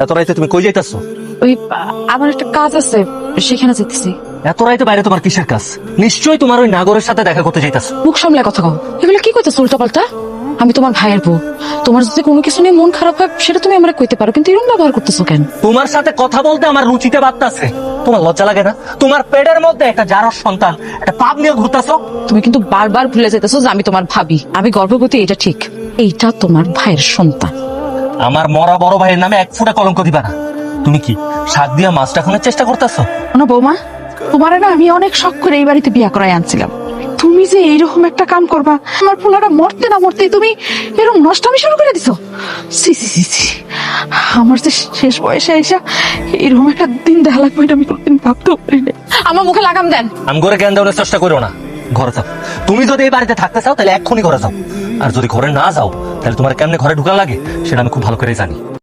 এত রাইতে তুমি কই যাইতাছো? ওই আমার একটা কাজ আছে সেখানে যেতেছি এত রাইতে বাইরে তোমার কিসের কাজ? নিশ্চয়ই তোমার ওই নাগরের সাথে দেখা করতে যাইতাছো। মুখ সামলে কথা কও। এগুলো কি কইতেছ আমি তোমার ভাইয়ের বউ। তোমার যদি কোনো কিছু নিয়ে মন খারাপ হয় সেটা তুমি আমরা কইতে পারো কিন্তু এরকম ব্যবহার করতেছো কেন? তোমার সাথে কথা বলতে আমার রুচিতে বাড়তাছে তোমার লজ্জা লাগে না? তোমার পেটের মধ্যে একটা জারস সন্তান একটা পাপ নিয়ে ঘুরতাছো? তুমি কিন্তু বারবার ভুলে যেতেছো যে আমি তোমার ভাবি। আমি গর্ভবতী এটা ঠিক। এইটা তোমার ভাইয়ের সন্তান। আমার মরা বড় ভাইয়ের নামে এক ফুটা কলঙ্ক দিবা না। তুমি কি শাক দিয়া মাছটা খোনার চেষ্টা করতেছো? না বৌমা তোমার না আমি অনেক শখ করে এই বাড়িতে বিয়া করাই আনছিলাম। তুমি যে এইরকম একটা কাম করবা আমার পোলাটা মরতে না মরতে তুমি এরকম নষ্টামি শুরু করে দিছো। সি সি সি সি আমার যে শেষ বয়সে এসে এরকম একটা দিন দেখা লাগবে এটা আমি কোনদিন ভাবতেও পারি না আমার মুখে লাগাম দেন। আমি করে জ্ঞান দেওয়ার চেষ্টা করো না। ঘরে যাও তুমি যদি এই বাড়িতে থাকতে চাও, তাহলে এক্ষুনি ঘরে যাও। আর যদি ঘরে না যাও, তাহলে তোমার কেমনে ঘরে ঢুকা লাগে, সেটা আমি খুব ভালো করে জানি।